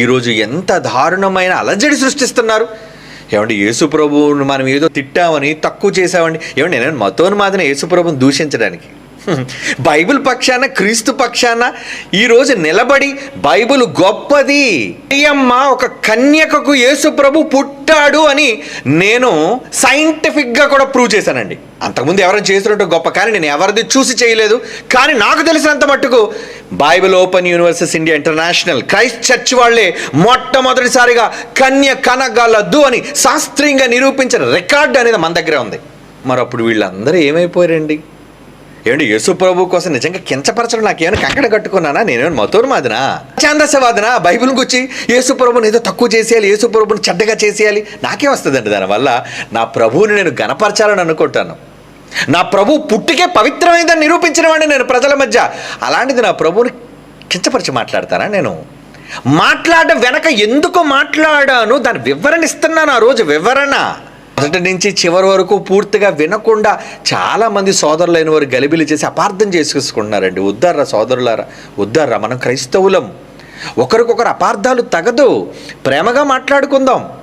ఈరోజు ఎంత దారుణమైన అలజడి సృష్టిస్తున్నారు. ఏమంటే యేసుప్రభువును మనం ఏదో తిట్టామని తక్కువ చేసామండి ఏమండి నేను మతోన్మాదిన యేసుప్రభుని దూషించడానికి. బైబిల్ పక్షాన క్రీస్తు పక్షాన ఈరోజు నిలబడి బైబిల్ గొప్పది. అయ్యమ్మ ఒక కన్యకకు యేసుప్రభు పుట్టాడు అని నేను సైంటిఫిక్గా కూడా ప్రూవ్ చేశానండి. అంతకుముందు ఎవరైనా చేసినట్టు గొప్ప కానీ నేను ఎవరిది చూసి చేయలేదు. కానీ నాకు తెలిసినంత మట్టుకు Bible open universes India international Christ church వాళ్ళే మొట్టమొదటిసారిగా కన్య కనగలదు అని శాస్త్రీయంగా నిరూపించిన రికార్డు అనేది మన దగ్గరే ఉంది. మరి అప్పుడు వీళ్ళందరూ ఏమైపోయారండి? ఏమండి యేసు ప్రభు కోసం నిజంగా కించపరచడం నాకేమైనా కంకణ కట్టుకున్నానా? నేనేమైనా మతోరు మాదినా బైబిల్ గుచ్చి యేసు ప్రభుని ఏదో తక్కువ చేసేయాలి యేసు ప్రభుని చెడ్డగా చేసేయాలి? నాకేం వస్తుందండి దానివల్ల? నా ప్రభువుని నేను గనపరచాలని అనుకుంటాను. నా ప్రభు పుట్టికే పవిత్రమైందని నిరూపించిన వాడిని నేను ప్రజల మధ్య. అలాంటిది నా ప్రభువుని కించపరిచి మాట్లాడతానా నేను? మాట్లాడడం వెనక ఎందుకు మాట్లాడాను? దాని వివరణ ఇస్తున్నాను ఆ రోజు వివరణ. మొదటి నుంచి చివరి వరకు పూర్తిగా వినకుండా చాలా మంది సోదరులైన వారు గలిబిలి చేసి అపార్థం చేసుకుంటున్నారండి ఉద్దారా సోదరులారా ఉద్దారా మనం క్రైస్తవులం. ఒకరికొకరు అపార్థాలు తగదు. ప్రేమగా మాట్లాడుకుందాం.